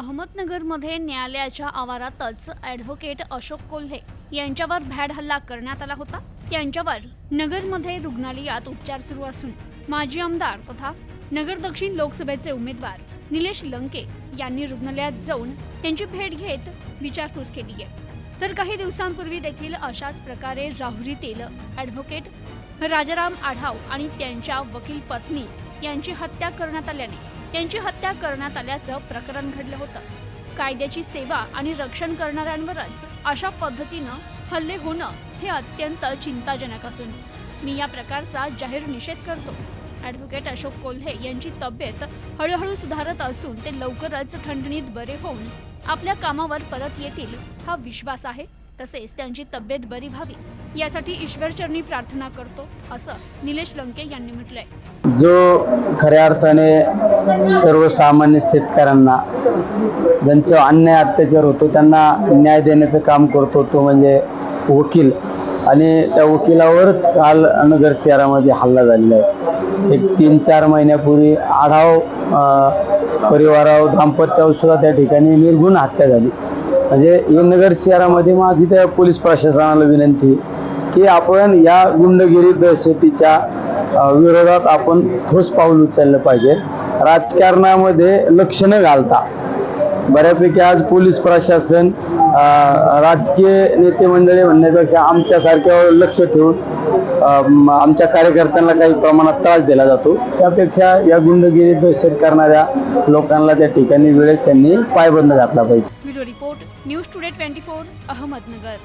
अहमदनगरमध्ये न्यायालयाच्या आवारातच ॲडव्होकेट अशोक कोल्हे यांच्यावर भॅड हल्ला करण्यात आला होता. त्यांच्यावर नगरमध्ये रुग्णालयात उपचार सुरू असून माजी आमदार तथा नगर दक्षिण लोकसभेचे उमेदवार निलेश लंके यांनी रुग्णालयात जाऊन त्यांची भेट घेत विचारपूस केली आहे. तर काही दिवसांपूर्वी देखील अशाच प्रकारे राहुरीतील ॲडव्होकेट राजाराम आढाव आणि त्यांच्या वकील पत्नी यांची हत्या करण्यात आल्याने त्यांची हत्या करण्यात आल्याचं प्रकरण घडलं होतं. कायद्याची सेवा आणि रक्षण करणाऱ्यांवरच अशा पद्धतीनं हल्ले होणं हे अत्यंत चिंताजनक असून मी या प्रकारचा जाहीर निषेध करतो. ॲडव्होकेट अशोक कोल्हे यांची तब्येत हळूहळू सुधारत असून ते लवकरच थंडणीत बरे होऊन आपल्या कामावर परत येतील हा विश्वास आहे. तसेच त्यांची तब्येत बरी व्हावी यासाठी ईश्वरचरणी प्रार्थना करतो असं निलेश लंके यांनी म्हटलंय. जो खऱ्या अर्थाने सर्वसामान्य शेतकऱ्यांना ज्यांचं अन्याय अत्याचार होतो त्यांना न्याय देण्याचं काम करतो तो म्हणजे वकील. आणि त्या वकिलावरच काल नगर शहरामध्ये हल्ला झालेला आहे. एक तीन चार महिन्यापूर्वी आढाव परिवाराव परिवारावर दाम्पत्यावर सुद्धा त्या ठिकाणी निर्गुण हत्या झाली. म्हणजे हे नगर शहरामध्ये माझी त्या पोलीस प्रशासनाला विनंती की आपण या गुंडगिरी दहशतीच्या विरोधात आपण ठोस पाऊल उचललं पाहिजे. राजकारणामध्ये लक्ष न घालता बऱ्यापैकी आज पोलीस प्रशासन राजकीय नेते मंडळी म्हणण्यापेक्षा आमच्यासारख्यावर लक्ष ठेवून आमच्या कार्यकर्त्यांना काही प्रमाणात त्रास दिला जातो. त्यापेक्षा या गुंडगिरी दहशत करणाऱ्या लोकांना त्या ठिकाणी वेळेत त्यांनी पायबंद घातला पाहिजे. Bureau report news today twenty four Ahmednagar.